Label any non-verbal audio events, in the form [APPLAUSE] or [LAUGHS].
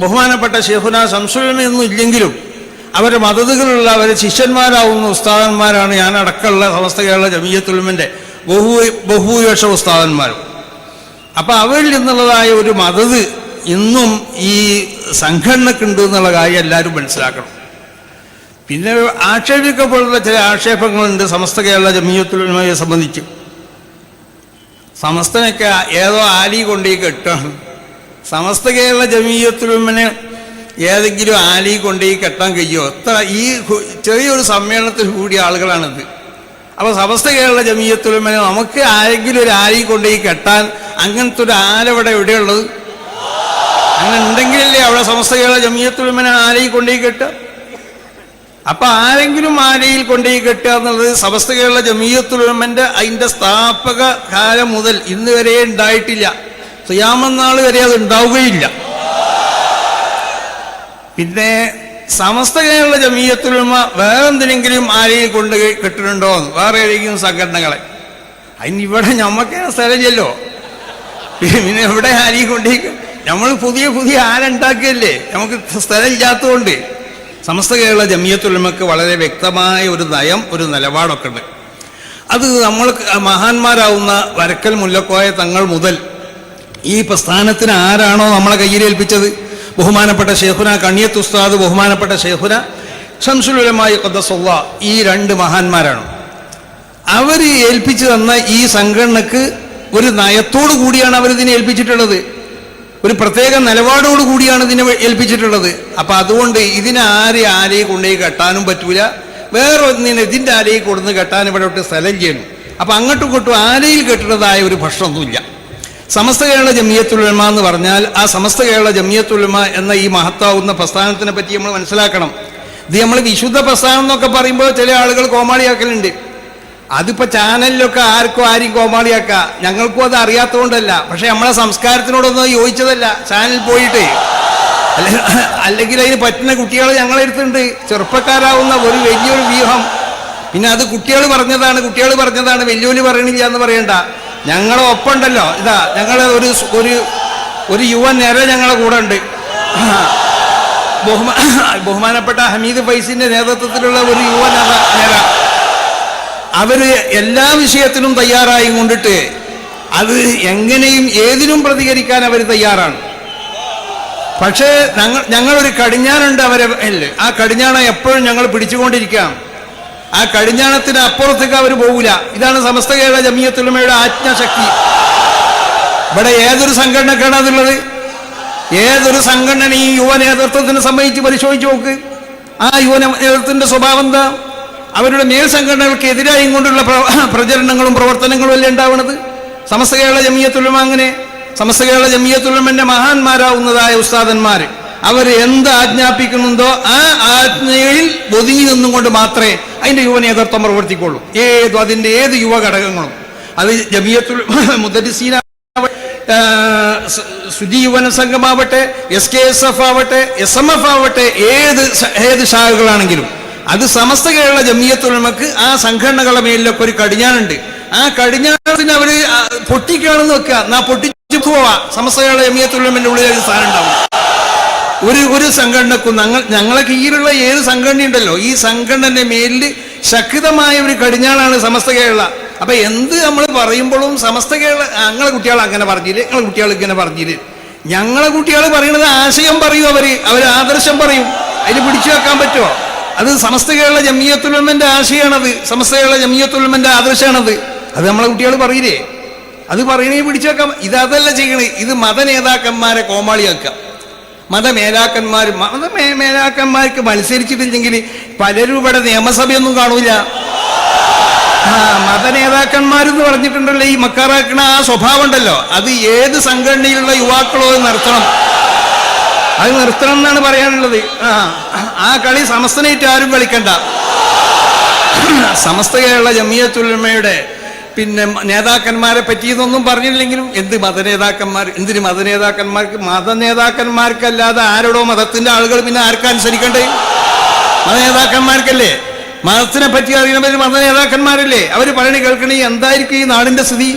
ബഹുമാനപ്പെട്ട ഷെഹുന സംശയമൊന്നും ഇല്ലെങ്കിലും അവരുടെ മതതുകളുള്ള അവരെ ശിഷ്യന്മാരാവുന്ന ഉസ്താദന്മാരാണ് ഞാൻ അടക്കമുള്ള സമസ്ത കേരള ജമീയത്തുലുമിന്റെ ബഹു ബഹുഭൂരിപക്ഷ ഉസ്താദന്മാരും അപ്പം അവരിൽ നിന്നുള്ളതായ ഒരു മതത് ഇന്നും ഈ സംഘടനക്കുണ്ട് എന്നുള്ള കാര്യം എല്ലാവരും മനസ്സിലാക്കണം. പിന്നെ ആക്ഷേപിക്കപ്പെടുന്ന ചില ആക്ഷേപങ്ങളുണ്ട് സമസ്ത കേരള ജമീയത്തുലുമയെ സംബന്ധിച്ച്. സമസ്തനൊക്കെ ഏതോ ആലി കൊണ്ടേ കെട്ടാണ് സമസ്ത കേരള ജമീയത്തുലുമ്മനെ ഏതെങ്കിലും ആലി കൊണ്ട് ഈ കെട്ടാൻ കഴിയുമോ എത്ര ഈ ചെറിയൊരു സമ്മേളനത്തിൽ കൂടിയ ആളുകളാണിത്. അപ്പോൾ സമസ്ത കേരള ജമീയത്തുലുമ്മനെ നമുക്ക് ആരെങ്കിലും ഒരു ആലി കൊണ്ട് ഈ കെട്ടാൻ അങ്ങനത്തെ ഒരു ആലവിടെ എവിടെയുള്ളത് അങ്ങനെ ഉണ്ടെങ്കിലല്ലേ അവിടെ സമസ്ത കേരള ജമീയത്തുലുമന് ആലി കൊണ്ട് ഈ കെട്ടുക? അപ്പൊ ആരെങ്കിലും ആലയിൽ കൊണ്ടുപോയി കെട്ടുക എന്നുള്ളത് സമസ്ത കേരള ജമീയത്തുലമന്റെ അതിന്റെ സ്ഥാപക കാലം മുതൽ ഇന്ന് വരെ ഉണ്ടായിട്ടില്ല. സുയാമന്നാൾ വരെ അത് ഉണ്ടാവുകയില്ല. പിന്നെ സമസ്ത കേരള ജമീയത്തുലമ വേറെന്തിനെങ്കിലും ആരെയും കൊണ്ട് കിട്ടുന്നുണ്ടോ വേറെ ഏതെങ്കിലും സംഘടനകളെ. അതിന് ഇവിടെ ഞമ്മക്കേ സ്ഥലമില്ലല്ലോ. പിന്നെ എവിടെ ആരെയും കൊണ്ട് നമ്മൾ പുതിയ പുതിയ ആരുണ്ടാക്കിയല്ലേ നമുക്ക് സ്ഥലം ഇല്ലാത്തതുകൊണ്ട് സമസ്ത കേരള ജമിയത്തുലമക്ക് വളരെ വ്യക്തമായ ഒരു നയം ഒരു നിലപാടൊക്കെ ഉണ്ട് അത് നമ്മൾ മഹാന്മാരാവുന്ന വരക്കൽ മുല്ലക്കോയ തങ്ങൾ മുതൽ ഈ പ്രസ്ഥാനത്തിന് ആരാണോ നമ്മളെ കയ്യിലേൽപ്പിച്ചത് ബഹുമാനപ്പെട്ട ഷെയ്ഖുന കണ്ണിയത്ത് ഉസ്താദ് ബഹുമാനപ്പെട്ട ഷെയ്ഖുന ഷംസുലുലമായി കൊദ്ദസുള്ള ഈ രണ്ട് മഹാന്മാരാണ്. അവർ ഏൽപ്പിച്ചു തന്ന ഈ സംഘടനക്ക് ഒരു നയത്തോടു കൂടിയാണ് അവർ ഇതിനെ ഏൽപ്പിച്ചിട്ടുള്ളത്. ഒരു പ്രത്യേക നിലപാടോട് കൂടിയാണ് ഇതിനെ ഏൽപ്പിച്ചിട്ടുള്ളത്. അപ്പൊ അതുകൊണ്ട് ഇതിനെ ആരെ ആരെയും കൊണ്ടുപോയി കെട്ടാനും പറ്റൂല. വേറെ ഒന്നിനെ ഇതിന്റെ ആരെയും കൊടുന്ന് കെട്ടാൻ ഇവിടെ സ്ഥലം ചെയ്യണം അപ്പൊ അങ്ങോട്ടും ഇങ്ങോട്ടും ആരെയും കെട്ടുന്നതായ ഒരു പ്രശ്നമൊന്നുമില്ല. സമസ്ത കേരള ജമിയത്തുലമ എന്ന് പറഞ്ഞാൽ ആ സമസ്ത കേരള ജമിയത്തുലമ എന്ന ഈ മഹത്താവുന്ന പ്രസ്ഥാനത്തിനെ പറ്റി നമ്മൾ മനസ്സിലാക്കണം. ഇത് നമ്മൾ വിശുദ്ധ പ്രസ്ഥാനം എന്നൊക്കെ പറയുമ്പോൾ ചില ആളുകൾ കോമാളിയാക്കലുണ്ട്. അതിപ്പോ ചാനലിലൊക്കെ ആർക്കും ആരും കോമാളിയാക്ക? ഞങ്ങൾക്കും അത് അറിയാത്തതുകൊണ്ടല്ല പക്ഷെ നമ്മളെ സംസ്കാരത്തിനോടൊന്നും യോജിച്ചതല്ല. ചാനൽ പോയിട്ട്. അല്ലെ- അല്ലെങ്കിൽ അതിന് പറ്റുന്ന കുട്ടികൾ ഞങ്ങളെ അടുത്തുണ്ട്. ചെറുപ്പക്കാരാവുന്ന ഒരു വലിയൊരു വ്യൂഹം. പിന്നെ അത് കുട്ടികൾ പറഞ്ഞതാണ് കുട്ടികൾ പറഞ്ഞതാണ് വെല്ലുവിളി പറയണില്ല എന്ന് പറയണ്ട. ഞങ്ങളെ ഒപ്പമുണ്ടല്ലോ. ഇതാ ഞങ്ങളെ ഒരു ഒരു ഒരു യുവ നേരെ ഞങ്ങളെ കൂടെ ഉണ്ട്. ബഹുമാ ബഹുമാനപ്പെട്ട ഹമീദ് ഫൈസിന്റെ നേതൃത്വത്തിലുള്ള ഒരു യുവ നിര അവർ എല്ലാ വിഷയത്തിനും തയ്യാറായി കൊണ്ടിട്ട് അത് എങ്ങനെയും ഏതിനും പ്രതികരിക്കാൻ അവർ തയ്യാറാണ്. പക്ഷേ ഞങ്ങൾ ഞങ്ങളൊരു കടിഞ്ഞാനുണ്ട് അവരെ ആ കടിഞ്ഞാണ എപ്പോഴും ഞങ്ങൾ പിടിച്ചുകൊണ്ടിരിക്കാം. ആ കടിഞ്ഞാണത്തിന് അപ്പുറത്തേക്ക് അവർ പോകില്ല ഇതാണ് സമസ്ത കേരള ജമീയത്തുലമയുടെ ആജ്ഞാശക്തി. ഇവിടെ ഏതൊരു സംഘടനക്കാണ് അതുള്ളത് ഏതൊരു സംഘടന ഈ യുവ നേതൃത്വത്തിനെ സംബന്ധിച്ച് പരിശോധിച്ച് നോക്ക്. ആ യുവ നേതൃത്വത്തിന്റെ സ്വഭാവം എന്താ? അവരുടെ മേൽ സംഘടനകൾക്ക് കൊണ്ടുള്ള പ്ര- പ്രചരണങ്ങളും പ്രവർത്തനങ്ങളും അല്ലേ ഉണ്ടാവുന്നത് സമസ്ത കേരള ജമീയത്തുലമ അങ്ങനെ. സമസ്ത കേരള ജമീയത്തുലമന്റെ മഹാന്മാരാവുന്നതായ ഉസ്താദന്മാര്. അവർ എന്ത് ആജ്ഞാപിക്കുന്നുണ്ടോ ആ ആജ്ഞയിൽ ഒതുങ്ങി നിന്നുകൊണ്ട് മാത്രമേ അതിന്റെ യുവ നേതൃത്വം പ്രവർത്തിക്കുള്ളൂ ഏത് അതിന്റെ ഏത് യുവ ഘടകങ്ങളും. അത് ജമിയത്തുൽ [LAUGHS] മുദരിസീന യുവന സംഘമാവട്ടെ എസ് കെ എസ് എഫ് ആവട്ടെ എസ് എം എഫ് ആവട്ടെ ഏത് ഏത് ശാഖകളാണെങ്കിലും. അത് സമസ്ത കേരള ജമിയത്തുലമക്ക് ആ സംഘടനകളുടെ മേലിലൊക്കെ ഒരു കടിഞ്ഞാനുണ്ട്. ആ കടിഞ്ഞാണത്തിന് അവർ പൊട്ടിക്കാണെന്ന് വെക്കുക. എന്നാ പൊട്ടിച്ചു പോവാ. സമസ്ത കേരള ജമിയത്തുലമന്റെ ഉള്ളിൽ ഒരു സ്ഥാനം ഉണ്ടാവും. ഒരു ഒരു സംഘടനക്കും ഞങ്ങൾ ഞങ്ങളെ കീഴിലുള്ള ഏത് സംഘടനയുണ്ടല്ലോ ഈ സംഘടനന്റെ മേലിൽ ശക്തമായ ഒരു കടിഞ്ഞാളാണ് സമസ്ത കേരള. അപ്പൊ എന്ത് നമ്മൾ പറയുമ്പോഴും സമസ്ത കേരള ഞങ്ങളെ കുട്ടികൾ അങ്ങനെ പറഞ്ഞില്ലേ ഞങ്ങളെ കുട്ടികൾ ഇങ്ങനെ പറഞ്ഞില്ലേ. ഞങ്ങളെ കുട്ടികൾ പറയുന്നത് ആശയം പറയും അവർ അവർ ആദർശം പറയും. അതിന് പിടിച്ചു വെക്കാൻ പറ്റുമോ? അത് സമസ്ത കേരള ജമിയത്തുലമന്റെ ആശയമാണത് സമസ്ത കേരള ജമിയത്തുലമന്റെ ആദർശമാണത് അത് നമ്മളെ കുട്ടികൾ പറയില്ലേ? അത് പറയണേ പിടിച്ചു വെക്കാം ഇത് അതല്ല ചെയ്യണേ. ഇത് മത നേതാക്കന്മാരെ കോമാളിയാക്കുക. മതമേലാക്കന്മാർ മത മേ- മേലാക്കന്മാർക്ക് മത്സരിച്ചിട്ടില്ലെങ്കിൽ പലരും ഇവിടെ നിയമസഭയൊന്നും കാണൂല. ആ മതനേതാക്കന്മാരെന്ന് പറഞ്ഞിട്ടുണ്ടല്ലോ ഈ മക്കാറാക്കണ ആ സ്വഭാവം ഉണ്ടല്ലോ അത് ഏത് സംഘടനയിലുള്ള യുവാക്കളോ നിർത്തണം. അത് നിർത്തണം എന്നാണ് പറയാനുള്ളത്. ആ ആ കളി സമസ്തനായിട്ട് ആരും കളിക്കണ്ട. സമസ്ത കേരള ജമിയത്തുലമയുടെ പിന്നെ നേതാക്കന്മാരെ പറ്റിയതൊന്നും പറഞ്ഞില്ലെങ്കിലും എന്ത് മതനേതാക്കന്മാർ എന്തിന് മതനേതാക്കന്മാർക്ക്? മതനേതാക്കന്മാർക്കല്ലാതെ ആരോടോ മതത്തിന്റെ ആളുകൾ പിന്നെ ആർക്കനുസരിക്കണ്ടേ മതനേതാക്കന്മാർക്കല്ലേ? മതത്തിനെ പറ്റി അറിയണവർ മതനേതാക്കന്മാരല്ലേ? അവർ പറയണ കേൾക്കണേ എന്തായിരിക്കും ഈ നാടിന്റെ സ്ഥിതി?